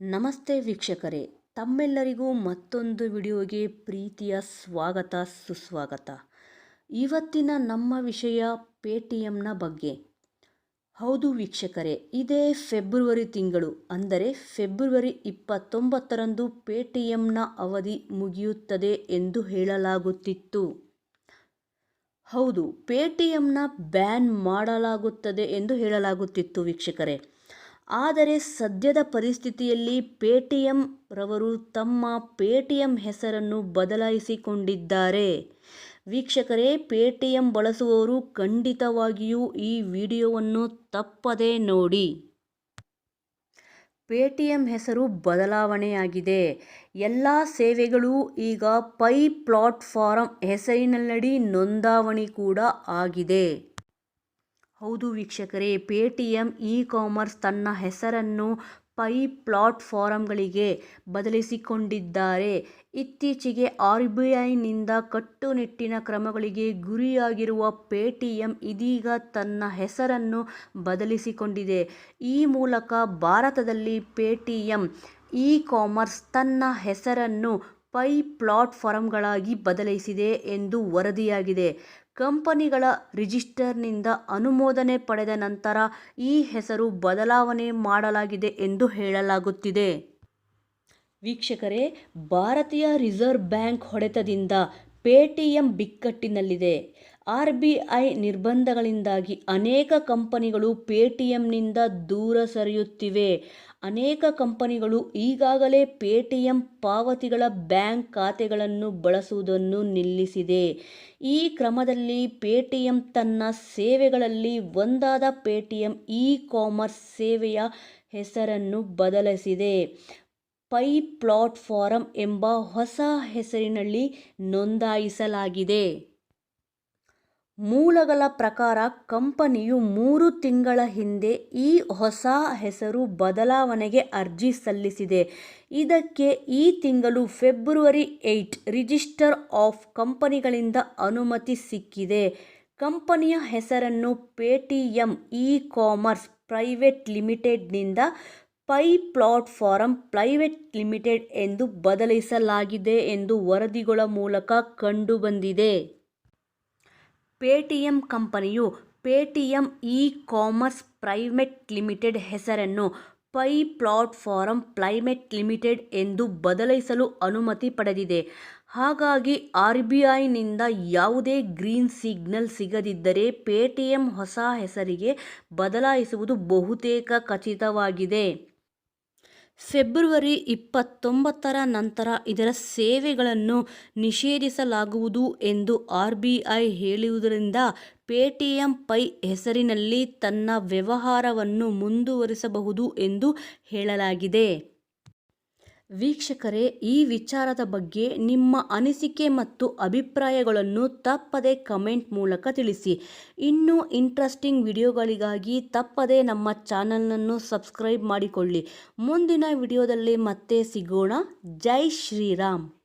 ನಮಸ್ತೆ ವೀಕ್ಷಕರೇ, ತಮ್ಮೆಲ್ಲರಿಗೂ ಮತ್ತೊಂದು ವಿಡಿಯೋಗೆ ಪ್ರೀತಿಯ ಸ್ವಾಗತ, ಸುಸ್ವಾಗತ. ಇವತ್ತಿನ ನಮ್ಮ ವಿಷಯ ಪೇಟಿಎಂನ ಬಗ್ಗೆ. ಹೌದು ವೀಕ್ಷಕರೇ, ಇದೇ ಫೆಬ್ರವರಿ ತಿಂಗಳು, ಅಂದರೆ ಫೆಬ್ರವರಿ ಇಪ್ಪತ್ತೊಂಬತ್ತರಂದು ಪೇಟಿಎಂನ ಅವಧಿ ಮುಗಿಯುತ್ತದೆ ಎಂದು ಹೇಳಲಾಗುತ್ತಿತ್ತು. ಹೌದು, ಪೇಟಿಎಂನ ಬ್ಯಾನ್ ಮಾಡಲಾಗುತ್ತದೆ ಎಂದು ಹೇಳಲಾಗುತ್ತಿತ್ತು ವೀಕ್ಷಕರೇ. ಆದರೆ ಸದ್ಯದ ಪರಿಸ್ಥಿತಿಯಲ್ಲಿ ಪೇಟಿಎಂ ರವರು ತಮ್ಮ ಪೇಟಿಎಂ ಹೆಸರನ್ನು ಬದಲಾಯಿಸಿಕೊಂಡಿದ್ದಾರೆ. ವೀಕ್ಷಕರೇ, ಪೇಟಿಎಂ ಬಳಸುವವರು ಖಂಡಿತವಾಗಿಯೂ ಈ ವಿಡಿಯೋವನ್ನು ತಪ್ಪದೇ ನೋಡಿ. ಪೇಟಿಎಂ ಹೆಸರು ಬದಲಾವಣೆಯಾಗಿದೆ. ಎಲ್ಲ ಸೇವೆಗಳು ಈಗ ಪೈ ಪ್ಲಾಟ್ಫಾರಂ ಹೆಸರಿನಲ್ಲಡಿ ನೋಂದಾವಣಿ ಕೂಡ ಆಗಿದೆ. ಹೌದು ವೀಕ್ಷಕರೇ, ಪೇಟಿಎಂ ಇ ಕಾಮರ್ಸ್ ತನ್ನ ಹೆಸರನ್ನು ಪೈ ಪ್ಲಾಟ್ಫಾರಂಗಳಿಗೆ ಬದಲಿಸಿಕೊಂಡಿದ್ದಾರೆ. ಇತ್ತೀಚೆಗೆ ಆರ್ ಬಿ ಐನಿಂದ ಕಟ್ಟುನಿಟ್ಟಿನ ಕ್ರಮಗಳಿಗೆ ಗುರಿಯಾಗಿರುವ ಪೇಟಿಎಂ ಇದೀಗ ತನ್ನ ಹೆಸರನ್ನು ಬದಲಿಸಿಕೊಂಡಿದೆ. ಈ ಮೂಲಕ ಭಾರತದಲ್ಲಿ ಪೇಟಿಎಂ ಇ ಕಾಮರ್ಸ್ ತನ್ನ ಹೆಸರನ್ನು ಪೈ ಪ್ಲಾಟ್ಫಾರಂಗಳಾಗಿ ಬದಲಾಯಿಸಿದೆ ಎಂದು ವರದಿಯಾಗಿದೆ. ಕಂಪನಿಗಳ ರಿಜಿಸ್ಟರ್ನಿಂದ ಅನುಮೋದನೆ ಪಡೆದ ನಂತರ ಈ ಹೆಸರು ಬದಲಾವಣೆ ಮಾಡಲಾಗಿದೆ ಎಂದು ಹೇಳಲಾಗುತ್ತಿದೆ. ವೀಕ್ಷಕರೇ, ಭಾರತೀಯ ರಿಸರ್ವ್ ಬ್ಯಾಂಕ್ ಹೊಡೆತದಿಂದ ಪೇಟಿಎಂ ಬಿಕ್ಕಟ್ಟಿನಲ್ಲಿದೆ. ಆರ್ ಬಿ ಐ ನಿರ್ಬಂಧಗಳಿಂದಾಗಿ ಅನೇಕ ಕಂಪನಿಗಳು ಪೇಟಿಎಂನಿಂದ ದೂರ ಸರಿಯುತ್ತಿವೆ. ಅನೇಕ ಕಂಪನಿಗಳು ಈಗಾಗಲೇ ಪೇಟಿಎಂ ಪಾವತಿಗಳ ಬ್ಯಾಂಕ್ ಖಾತೆಗಳನ್ನು ಬಳಸುವುದನ್ನು ನಿಲ್ಲಿಸಿದೆ. ಈ ಕ್ರಮದಲ್ಲಿ ಪೇಟಿಎಂ ತನ್ನ ಸೇವೆಗಳಲ್ಲಿ ಒಂದಾದ ಪೇಟಿಎಂ ಇ ಕಾಮರ್ಸ್ ಸೇವೆಯ ಹೆಸರನ್ನು ಬದಲಿಸಿದೆ. ಪೈ ಪ್ಲಾಟ್ಫಾರಂ ಎಂಬ ಹೊಸ ಹೆಸರಿನಲ್ಲಿ ನೋಂದಾಯಿಸಲಾಗಿದೆ. ಮೂಲಗಳ ಪ್ರಕಾರ ಕಂಪನಿಯು ಮೂರು ತಿಂಗಳ ಹಿಂದೆ ಈ ಹೊಸ ಹೆಸರು ಬದಲಾವಣೆಗೆ ಅರ್ಜಿ ಸಲ್ಲಿಸಿದೆ. ಇದಕ್ಕೆ ಈ ತಿಂಗಳು ಫೆಬ್ರವರಿ ಏಯ್ಟ್ ರಿಜಿಸ್ಟರ್ ಆಫ್ ಕಂಪನಿಗಳಿಂದ ಅನುಮತಿ ಸಿಕ್ಕಿದೆ. ಕಂಪನಿಯ ಹೆಸರನ್ನು ಪೇಟಿಎಂ ಇ ಕಾಮರ್ಸ್ ಪ್ರೈವೇಟ್ ಲಿಮಿಟೆಡ್ನಿಂದ ಪೈ ಪ್ಲಾಟ್ಫಾರಂ ಪ್ರೈವೇಟ್ ಲಿಮಿಟೆಡ್ ಎಂದು ಬದಲಿಸಲಾಗಿದೆ ಎಂದು ವರದಿಗಳ ಮೂಲಕ ಕಂಡುಬಂದಿದೆ. ಪೇಟಿಎಂ ಕಂಪನಿಯು Paytm e commerce private limited ಹೆಸರನ್ನು ಪೈ ಪ್ಲಾಟ್ಫಾರಂ ಪ್ಲೈಮೆಟ್ ಲಿಮಿಟೆಡ್ ಎಂದು ಬದಲಾಯಿಸಲು ಅನುಮತಿ ಪಡೆದಿದೆ. ಹಾಗಾಗಿ ಆರ್ ಬಿ ಐನಿಂದ ಯಾವುದೇ ಗ್ರೀನ್ ಸಿಗ್ನಲ್ ಸಿಗದಿದ್ದರೆ ಪೇಟಿಎಂ ಹೊಸ ಹೆಸರಿಗೆ ಬದಲಾಯಿಸುವುದು ಬಹುತೇಕ ಖಚಿತವಾಗಿದೆ. ಫೆಬ್ರವರಿ ಇಪ್ಪತ್ತೊಂಬತ್ತರ ನಂತರ ಇದರ ಸೇವೆಗಳನ್ನು ನಿಷೇಧಿಸಲಾಗುವುದು ಎಂದು ಆರ್ ಬಿ ಐ ಹೇಳಿರುವುದರಿಂದ ಪೇಟಿಎಂ ಪೈ ಹೆಸರಿನಲ್ಲಿ ತನ್ನ ವ್ಯವಹಾರವನ್ನು ಮುಂದುವರಿಸಬಹುದು ಎಂದು ಹೇಳಲಾಗಿದೆ. ವೀಕ್ಷಕರೇ, ಈ ವಿಚಾರದ ಬಗ್ಗೆ ನಿಮ್ಮ ಅನಿಸಿಕೆ ಮತ್ತು ಅಭಿಪ್ರಾಯಗಳನ್ನು ತಪ್ಪದೆ ಕಮೆಂಟ್ ಮೂಲಕ ತಿಳಿಸಿ. ಇನ್ನೂ ಇಂಟ್ರೆಸ್ಟಿಂಗ್ ವಿಡಿಯೋಗಳಿಗಾಗಿ ತಪ್ಪದೆ ನಮ್ಮ ಚಾನಲನ್ನು ಸಬ್ಸ್ಕ್ರೈಬ್ ಮಾಡಿಕೊಳ್ಳಿ. ಮುಂದಿನ ವಿಡಿಯೋದಲ್ಲಿ ಮತ್ತೆ ಸಿಗೋಣ. ಜೈ ಶ್ರೀರಾಮ್.